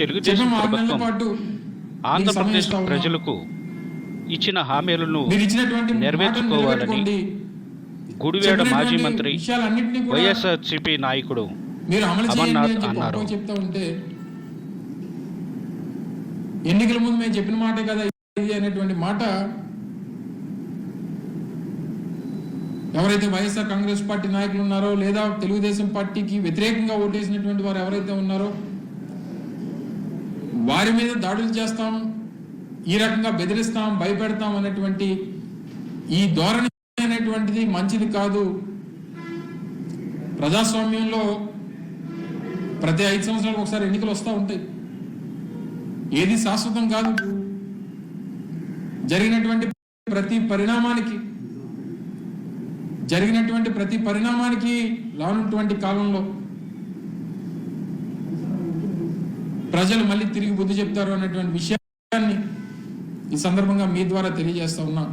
తెలుగుదేశం ప్రభుత్వం ఆంధ్రప్రదేశ్. ప్రజలకు ఇచ్చిన హామీలను నెరవేర్చుకోవాలని. గుడివేడ మాజీ మంత్రి కూడా వైఎస్ఆర్సీపీ నాయకుడు అమర్నాథ్ అన్నారు. ఎన్నికల ముందు మేము చెప్పిన మాటే కదా ఇది అనేటువంటి మాట ఎవరైతే వైఎస్ఆర్ కాంగ్రెస్ పార్టీ నాయకులు ఉన్నారో లేదా తెలుగుదేశం పార్టీకి వ్యతిరేకంగా ఓటేసినటువంటి వారు ఎవరైతే ఉన్నారో వారి మీద దాడులు చేస్తాం ఈ రకంగా బెదిరిస్తాం భయపెడతాం అనేటువంటి ఈ ధోరణి అనేటువంటిది మంచిది కాదు. ప్రజాస్వామ్యంలో ప్రతి ఐదు సంవత్సరాలకు ఒకసారి ఎన్నికలు వస్తూ ఉంటాయి. ఏది శాశ్వతం కాదు. జరిగినటువంటి ప్రతి పరిణామానికి జరిగినటువంటి ప్రతి పరిణామానికి రానున్నటువంటి కాలంలో ప్రజలు మళ్ళీ తిరిగి బుద్ధి చెప్తారు అనేటువంటి విషయాన్ని ఈ సందర్భంగా మీ ద్వారా తెలియజేస్తా ఉన్నా